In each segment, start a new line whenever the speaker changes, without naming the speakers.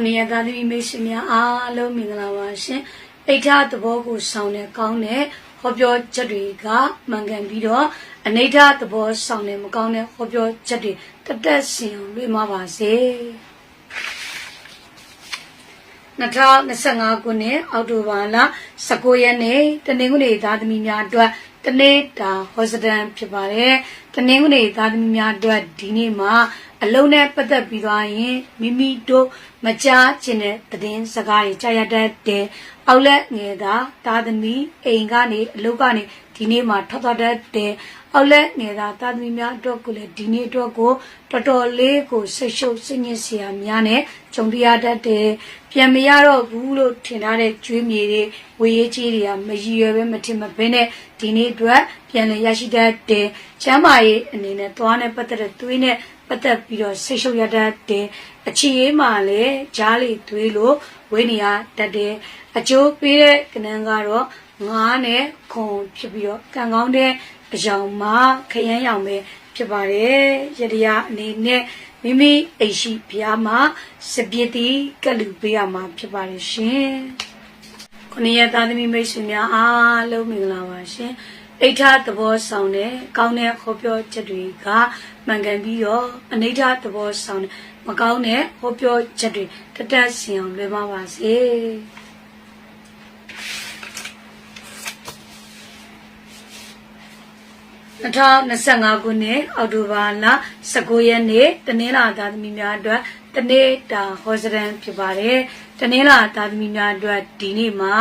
ခုနှစ်ရက်သားသမီးမိတ်ဆွေများအားလုံးမင်္ဂလာပါရှင်အိဋ္ဌသဘောကိုဆောင်တဲ့ကောင်းတဲ့ဟောပြောချက်တွေကမှန်ကန်ပြီးတော့အနိဋ္ဌသဘောဆောင်တဲ့မကောင်းတဲ့ဟောပြောချက်တွေတက်တက်ဆင်အောင်လွှဲမှာပါစေ2025ခုနှစ်အောက်တိုဘာလ19ရက်နေ့တနင်္ဂနွေသားသမီးများအတွက်တနေ့တာဟောစတန်ဖြစ်ပါတယ်တနင်္ဂနွေသားသမီးများအတွက်ဒီနေ့မှာ အလုံးနဲ့ပတ်သက်ပြီးသွားရင်မိမိတို့မကြားချင်တဲ့သတင်းစကားတွေကြားရတတ်တဲ့အောက်လက်ငယ်သာသားသမီးအိမ်ကနေအလုပ်ကနေဒီနေ့မှာထွက်သွားတတ်တဲ့အောက်လက်ငယ်သာသားသမီးများအတွက်ကိုလည်းဒီနေ့အတွက်ကိုတော်တော်လေးကိုဆိတ်ရှုပ်စိတ်ညစ်စရာများနဲ့ကြုံရတတ်တဲ့ပြန်မရတော့ဘူးလို့ထင်ထားတဲ့ကျွေးမြေတွေဝေရေးကြီးတွေကမရည်ရွယ်ပဲမထင်မဘဲနဲ့ဒီနေ့အတွက်ပြန်လည်ရရှိတတ်တဲ့ချမ်းမာရေးအနေနဲ့သွားနဲ့ပတ်သက်တဲ့သွေးနဲ့ ပတ်သက်ပြီးတော့ဆိတ်ရှုပ်ရတတ်တဲ့အချီရေးမှာလည်းဂျားလေးသွေးလို့ဝေးနေရတတ်တဲ့အကျိုးပေးတဲ့ကဏ္ဍကတော့ငါးနဲ့ခွန်ဖြစ်ပြီးတော့ကံကောင်းတဲ့အယောင်မှာခရမ်းရောင်ပဲဖြစ်ပါတယ်ရတရားအနေနဲ့မိမိအိမ်ရှိဘုရားမှာစပြစ်တီကလူပေးရမှာဖြစ်ပါတယ်ရှင်ခုနှစ်ရက်သားသမီးမိတ်ဆွေများအားလုံးမင်္ဂလာပါရှင် အိဋ္ဌသဘောဆောင်တဲ့ကောင်းတဲ့ခေါ်ပြောချက်တွေကမှန်ကန်ပြီးတော့အနိဋ္ဌသဘောဆောင်တဲ့မကောင်းတဲ့ဟောပြောချက်တွေတတ်တတ်ဆင်အောင်လွှဲပါပါစေ2025ခုနှစ်အောက်တိုဘာလ19ရက်နေ့တနင်္လာသားသမီးများအတွက်တနေ့တာဟောစရန်ဖြစ်ပါတယ်တနင်္လာသားသမီးများအတွက်ဒီနေ့မှာ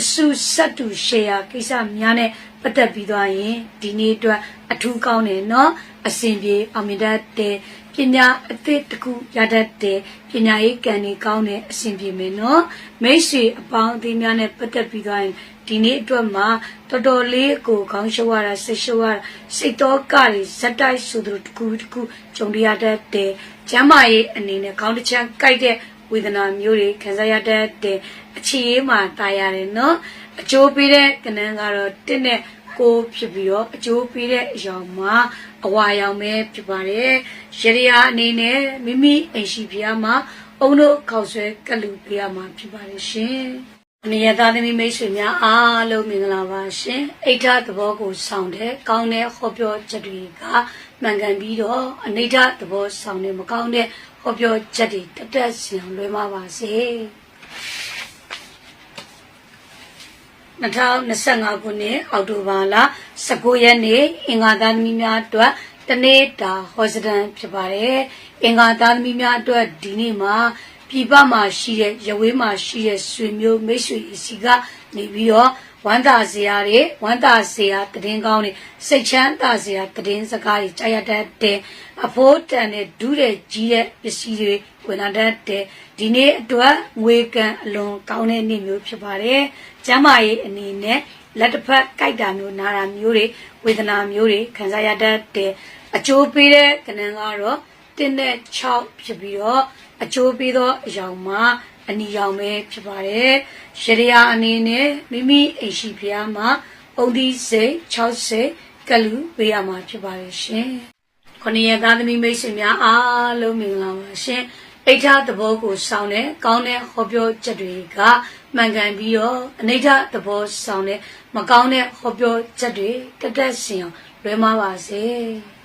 အဆူဆက်တူရှယ်ယာကိစ္စများနဲ့ပတ်သက်ပြီးသွားရင်ဒီနေ့အတွက်အထူးကောင်းတယ်နော်အစဉ်ပြေအောင်မြင်တတ်တဲ့ပညာအသစ်တစ်ခုရတတ်တဲ့ပညာရေးကံတွေကောင်းတဲ့အစဉ်ပြေမယ်နော်မိတ်ဆွေအပေါင်းအသင်းများနဲ့ပတ်သက်ပြီးသွားရင်ဒီနေ့အတွက်မှာတော်တော်လေးကိုခေါင်းရှုပ်ရတာစိတ်ရှုပ်ရတာစိတ်တော့ကတွေဇက်တိုက်ဆိုသူတို့တစ်ခုတစ်ခုကြုံရတတ်တဲ့ကျမ်းမာရေးအနေနဲ့ခေါင်းတစ်ချမ်းကြိုက်တဲ့ ဝေဒနာမျိုးတွေခံစားရတတ်တဲ့အခြေရေးမှာတာရတယ်နော်အကျိုးပေးတဲ့ကဏ္ဍကတော့တစ်နဲ့ကိုဖြစ်ပြီးတော့အကျိုးပေးတဲ့အရာမှာအဝါရောင်ပဲဖြစ်ပါတယ်ရရအနေနဲ့မိမိအိမ်ရှိဖျားမှာအုံတို့ခေါက်ဆွဲကလူပေးရမှာဖြစ်ပါတယ်ရှင်အနေရသားသမီးမိတ်ဆွေများအားလုံးမင်္ဂလာပါရှင်အိဋ္ဌသဘောကိုဆောင်တဲ့ကောင်းတဲ့ဟောပြောချက်တွေကမှန်ကန်ပြီးတော့အနိဋ္ဌသဘောဆောင်တဲ့မကောင်းတဲ့ ဟောပြောချက်တွေတက်တက်ဆင်လွှဲမှာပါစေ2025ခုနှစ်အောက်တိုဘာလ19ရက်နေ့အင်္ဂါသားသမီးများအတွက်တနေ့တာဟောစတန်ဖြစ်ပါတယ်အင်္ဂါသားသမီးများအတွက်ဒီနေ့မှာပြည်ပမှာရှိတဲ့ရဝေးမှာရှိတဲ့ဆွေမျိုးမိတ်ဆွေစီကနေပြီးတော့ ဝမ်းသာစရာတွေဝမ်းသာစရာတည်င်းကောင်းတွေစိတ်ချမ်းသာစရာတည်င်းစကားတွေကြားရတတ်တဲ့အဖို့တန်တဲ့ဒူးတဲ့ကြီးတဲ့ပစ္စည်းတွေဝင်လာတတ်တဲ့ဒီနေ့အတွက်ငွေကံအလွန်ကောင်းတဲ့နေ့မျိုးဖြစ်ပါတယ်။ကျမ်းမာရေးအနေနဲ့လက်တစ်ဖက်ကြိုက်တာမျိုးနာတာမျိုးတွေဝေဒနာမျိုးတွေခံစားရတတ်တဲ့အကျိုးပေးတဲ့ကဏ္ဍကတော့တင်းနဲ့6ဖြစ်ပြီးတော့အကျိုးပေးသောအယောင်မှာ အနီရောင်ပဲဖြစ်ပါတယ်။ရရယာအနေနဲ့မိမိအိမ်ရှိဖျားမှာအုံသီးစိတ်60ကလူပေးရမှာဖြစ်ပါတယ်ရှင်။ခொနည်းသားသမီးမိတ်ဆွေများအားလုံးမင်္ဂလာပါရှင်။အိဋ္ဌသဘောကိုစောင်းတဲ့ကောင်းတဲ့ဟောပြောချက်တွေကမှန်ကန်ပြီးတော့အနိဋ္ဌသဘောစောင်းတဲ့မကောင်းတဲ့ဟောပြောချက်တွေတက်တက်ဆင်အောင်လွဲမှားပါစေ။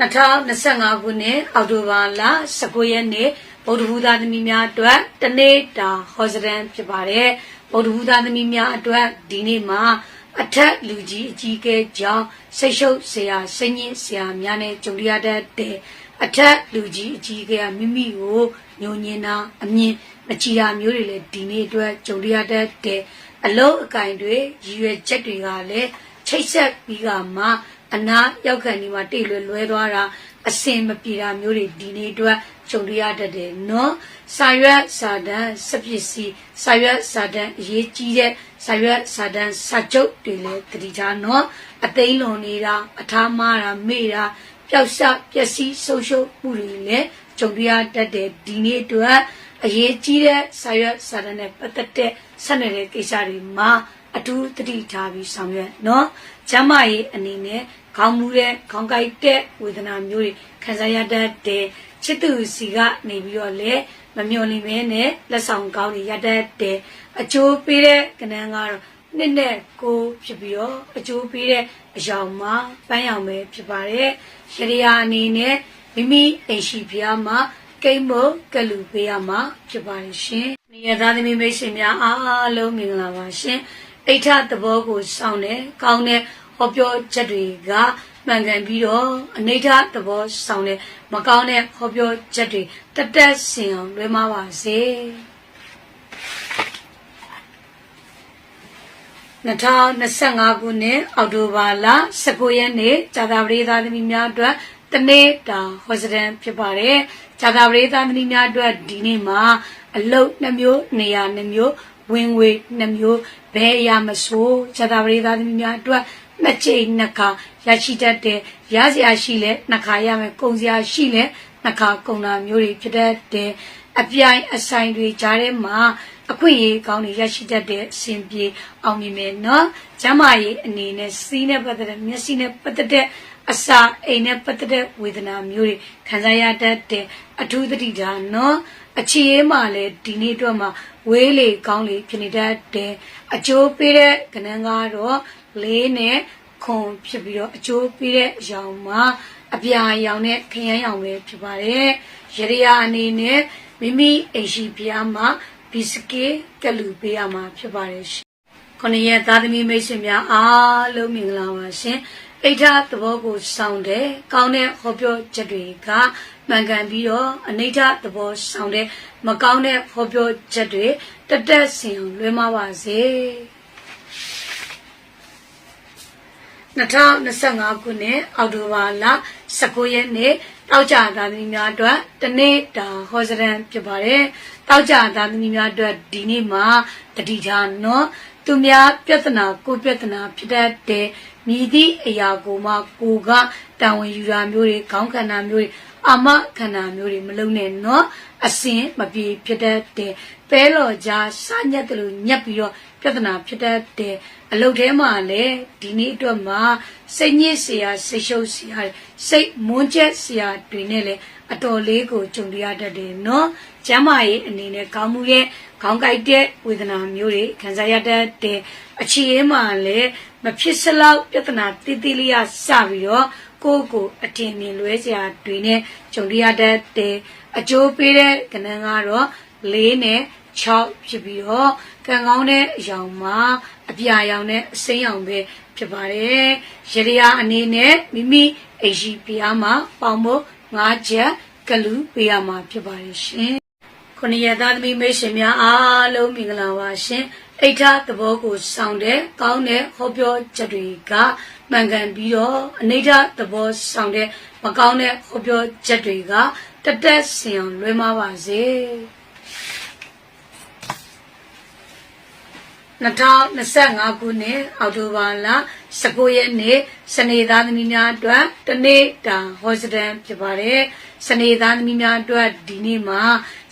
2025ခုနှစ်အောက်တိုဘာလ19ရက်နေ့ဗုဒ္ဓဟူသားသမီးများအတွက်တနေ့တာဟောစရန်ဖြစ်ပါတယ်ဗုဒ္ဓဟူသားသမီးများအတွက်ဒီနေ့မှာအထက်လူကြီးအကြီးကဲကြောင့်ဆိတ်ရှုပ်ဆရာဆင်းရင်ဆရာများနဲ့ကြုံရတဲ့အထက်လူကြီးအကြီးကဲကမိမိကိုညှို့ညင်တာအမြင်မချီတာမျိုးတွေလည်းဒီနေ့အတွက်ကြုံရတဲ့အလုံးအကင်တွေရည်ရွယ်ချက်တွေကလည်းချိတ်ဆက်ပြီးကမှ အနာရောက်ခံဒီမှာတိတ်လွယ်လွဲသွားတာအစင်မပြေတာမျိုးတွေဒီနေ့အတွက်ကြုံရတတ်တယ်နော်စာရွက်စာတမ်းစပစ္စည်းစာရွက်စာတမ်းအရေးကြီးတဲ့စာရွက်စာတမ်းစာချုပ်တွေလည်းတတိထားနော်အသိန်းလွန်နေတာအထားမားတာမေ့တာပျောက်ရှပျက်စီးဆုံးရှုံးမှုတွေလည်းကြုံရတတ်တယ်ဒီနေ့အတွက်အရေးကြီးတဲ့စာရွက်စာတမ်းနဲ့ပတ်သက်တဲ့ဆက်နေတဲ့ကိစ္စတွေမှာ အထူးသတိထားပြီးဆောင်ရွက်နော်ကျမ်းမာရေးအနေနဲ့ခေါင်းမူတဲ့ခေါင်းကိုက်တဲ့ဝေဒနာမျိုးတွေခံစားရတတ်တဲ့ချစ်သူစီကနေပြီးတော့လေမမျော်လင့်မဲနဲ့လက်ဆောင်ကောင်းတွေရတတ်တဲ့အကျိုးပေးတဲ့ကဏ္ဍကတော့နှစ်နဲ့ကိုဖြစ်ပြီးတော့အကျိုးပေးတဲ့အယောင်မှာပန်းရောင်ပဲဖြစ်ပါတယ်ရရယာအနေနဲ့မိမိအိမ်ရှိဖျားမှာကိတ်မုတ်ကလူပေးရမှာဖြစ်ပါတယ်ရှင်။နေရသားသမီးမိတ်ဆွေများအားလုံးမင်္ဂလာပါရှင်။ အိဋ္ဌသဘောကိုစောင့်တဲ့ကောင်းတဲ့ဟောပြောချက်တွေကမှန်ကန်ပြီးတော့အနိဋ္ဌသဘောဆောင်တဲ့မကောင်းတဲ့ဟောပြောချက်တွေတက်တက်ဆင်အောင်လွှဲမပါစေ2025ခုနှစ်အောက်တိုဘာလ19ရက်နေ့ဇာတာပရိသတ်သမီးများအတွက်တနေ့တာဟောစတန်ဖြစ်ပါတယ်ဇာတာပရိသတ်သမီးများအတွက်ဒီနေ့မှာအလုတ်နှမျိုးနေရာနှမျိုး ဝင်ငွေနှမျိုးဘယ်အရာမဆိုဇာတာပရိသတ်သမီးများအတွက်နှစ်ချိန်နှစ်ခါရရှိတတ်တဲ့ရစရာရှိလဲနှစ်ခါရမယ်ကုန်စရာရှိလဲနှစ်ခါကုန်တာမျိုးတွေဖြစ်တတ်တဲ့အပြိုင်အဆိုင်တွေကြားထဲမှာအခွင့်အရေးကောင်းတွေရရှိတတ်တဲ့အစဉ်ပြေအောင်မြင်မယ်နော်။ကျမ်းမာရေးအနေနဲ့စီးနဲ့ပတ်သက်တဲ့မျက်စိနဲ့ပတ်သက်တဲ့အစာအိမ်နဲ့ပတ်သက်တဲ့ဝေဒနာမျိုးတွေခံစားရတတ်တဲ့အထူးသတိထားနော်။ အခြေရေးမှလည်းဒီနေ့အတွက်မှာဝေးလေကောင်းလေဖြစ်နေတတ်တဲ့အကျိုးပေးတဲ့ကဏ္ဍကတော့လေးနဲ့ခွန်ဖြစ်ပြီးတော့အကျိုးပေးတဲ့အရောင်မှာအပြာရောင်နဲ့ခရမ်းရောင်ပဲဖြစ်ပါတယ်။ရရယာအနေနဲ့မိမိအိမ်ရှိပြားမှာဘီစကစ်ကလူပေးရမှာဖြစ်ပါတယ်ရှင်။ခொနရဲ့သားသမီးမိတ်ဆွေများအားလုံးမင်္ဂလာပါရှင်။ အိဋ္ဌသဘောကိုစောင့်တဲ့ကောင်းတဲ့ဟောပြောချက်တွေကမှန်ကန်ပြီးတော့အနိဋ္ဌသဘောစောင့်တဲ့မကောင်းတဲ့ဟောပြောချက်တွေတက်တက်ဆင်အောင်လွှဲမပါစေ။2025ခုနှစ်အောက်တိုဘာလ19ရက်နေ့တောက်ကြသားသမီးများအတွက်တနေ့တာဟောစရန်ဖြစ်ပါတယ်။တောက်ကြသားသမီးများအတွက်ဒီနေ့မှာတတိထားနော် သူများပြဿနာကိုပြဿနာဖြစ်တတ်တယ်မြည်သည့်အရာကိုမှကိုကတာဝန်ယူတာမျိုးတွေခေါင်းခန္ဓာမျိုးတွေအမခန္ဓာမျိုးတွေမလုံးနဲ့နော်အစင်မပြေဖြစ်တတ်တယ်ပဲလော်ကြားစညက်တယ်လို့ညက်ပြီးတော့ပြဿနာဖြစ်တတ်တယ်အလုပ်ထဲမှာလည်းဒီနေ့အတွက်မှာစိတ်ညစ်စရာစိတ်ရှုပ်စရာစိတ်မွန်းကျက်စရာတွေနဲ့လည်းအတော်လေးကိုကြုံရတတ်တယ်နော် ကျမ်းမာရေးအနေနဲ့ကောင်းမှုရဲ့ခေါင်းကိုက်တဲ့ဝေဒနာမျိုးတွေခံစားရတတ်တဲ့အခြေအေးမှာလည်းမဖြစ်စလောက်ပြဿနာတိတိလေးရစပြီးတော့ကိုယ့်ကိုအထင်မြင်လွဲစရာတွေနဲ့ကြုံရတတ်တဲ့အကျိုးပေးတဲ့ကဏ္ဍကတော့၄နဲ့6ဖြစ်ပြီးတော့ကံကောင်းတဲ့အယောင်မှာအပြာရောင်နဲ့အစိမ်းရောင်ပဲဖြစ်ပါတယ်ရရယာအနေနဲ့မိမိအိမ်ရှိပြားမှာပေါင်ဖို့ငါးချက်ကလူပေးရမှာဖြစ်ပါတယ်ရှင် ခုနှစ်ရက်သားသမီးမိတ်ဆွေများအားလုံးမင်္ဂလာပါရှင်အိဋ္ဌသဘောကိုစောင့်တဲ့ကောင်းတဲ့ဟောပြောချက်တွေကမှန်ကန်ပြီးတော့အနိဋ္ဌသဘောစောင့်တဲ့မကောင်းတဲ့ဟောပြောချက်တွေကတက်တက်ဆင်အောင်လွဲမပါစေ 2025ခုနှစ်အောက်တိုဘာလ19ရက်နေ့စနေသားသမီးများအတွက်တနေ့တာဟောစတန်ဖြစ်ပါတယ်။စနေသားသမီးများအတွက်ဒီနေ့မှာ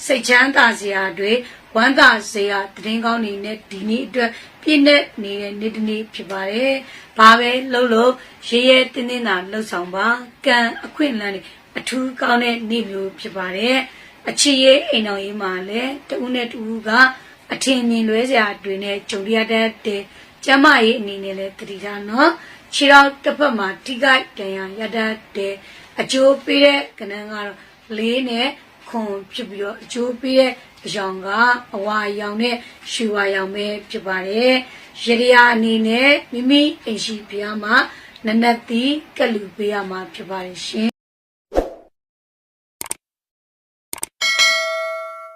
စိတ်ချမ်းသာစရာတွေဝမ်းသာစရာတည်င်းကောင်းနေနဲ့ဒီနေ့အတွက်ပြည့်နဲ့နေတဲ့နေ့တစ်နေ့ဖြစ်ပါတယ်။ဘာပဲလှုပ်လို့ရေရဲတင်းတင်းသာလှုပ်ဆောင်ပါကံအခွင့်အလမ်းတွေအထူးကောင်းတဲ့နေ့မျိုးဖြစ်ပါတယ်။အချစ်ရဲ့အိမ်တော်ကြီးမှာလည်းတဦးနဲ့တဦးက အထင်မြင်လွဲစရာတွေနဲ့ကြုံရတတ်တဲ့ကျမရဲ့အနေနဲ့လည်းတတိထားနော်ခြေတော်တစ်ဖက်မှာထိခိုက်တန်ရာရတတ်တဲ့အကျိုးပေးတဲ့ကဏ္ဍကတော့လေးနဲ့ခွန်ဖြစ်ပြီးတော့အကျိုးပေးတဲ့အယောင်ကအဝါရောင်နဲ့ရှူဝါရောင်ပဲဖြစ်ပါတယ်ရရယာအနေနဲ့မိမိအိမ်ရှိဖျားမှာနနတ်သီးကလူပေးရမှာဖြစ်ပါတယ်ရှင်